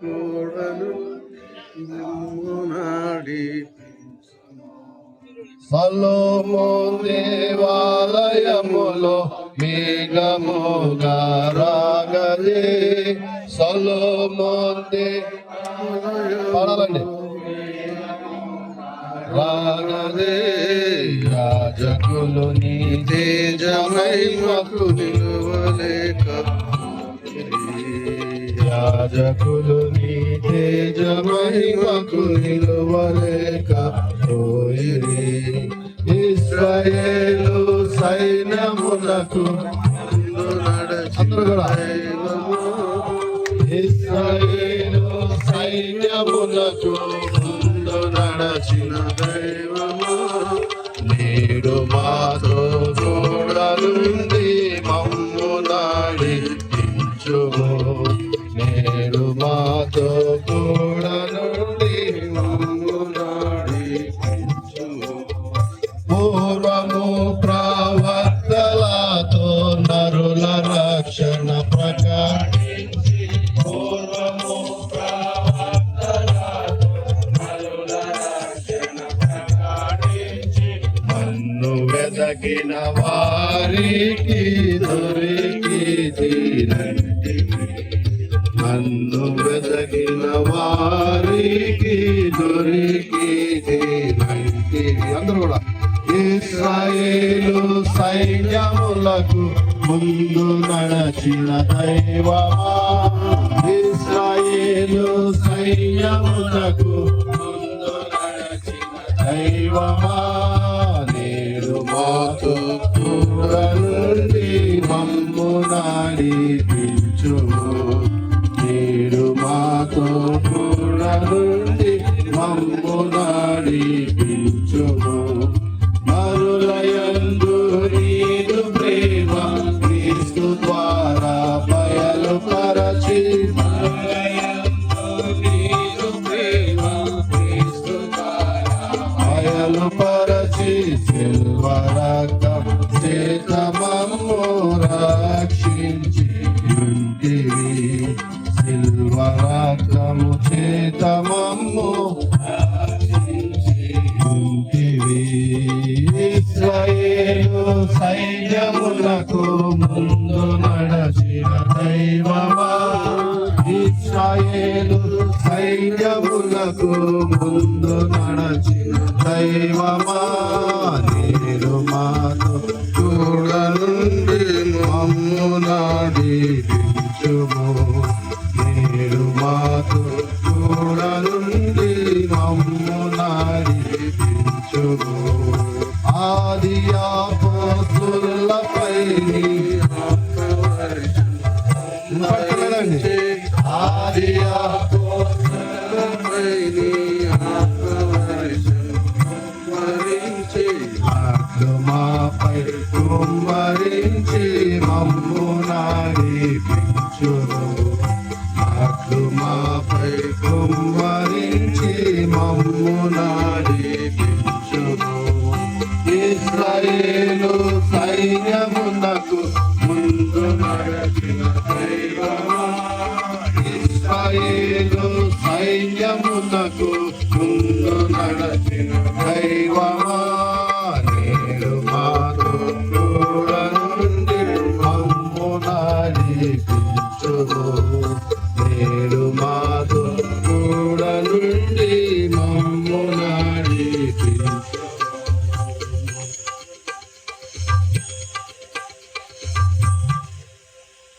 కూడను నాడి సలోమోన్ దేవాలయములో మేఘముగా రాగలే సలోమోన్ దే పాడాలండి రాగలే రాజకులు నీ తేజమై మకు నిలువలేక యాజకులు నీ తేజమై మకు నిలువలేక పోయిరి. ఇస్రాయేలు సైన్యములకు ఇస్రాయేలు సైన్యములకు ముందు నడచిన దైవము. నేడు మాతో వెదకిన వారికి దొరికి తీరంటి నన్ను వెదకిన వారికి దొరికి తీరంటి అందరూ కూడా ఇస్రాయేలు సైన్యములకు ముందు నడచిన దైవమా? ఇస్రాయేలు సైన్యములకు ముందు నడచిన దైవమా? నడిపించుము నేడు మాతో కూడా నుండి మమ్ము నడిపించుము. మరులయందు నీదు ప్రేమ క్రీస్తు ద్వారా బయలుపరచి మరులయందు నీదు సిల్వరకం చేత మమ్ము సిల్వరకము చేత మమ్ము ఇస్రాయేలు సైన్యములకు ముందు నడచిన దైవమా. ఇస్రాయేలు సైన్యములకు ముందు నడచిన దైవమా. నేను మాతో మాపై కుమ్మరించి మమ్ము నాడిపించును ఆత్మ కుమ్మరించి మమ్ము నాడిపించును ఇస్రాయేలు సైన్యము Thank you.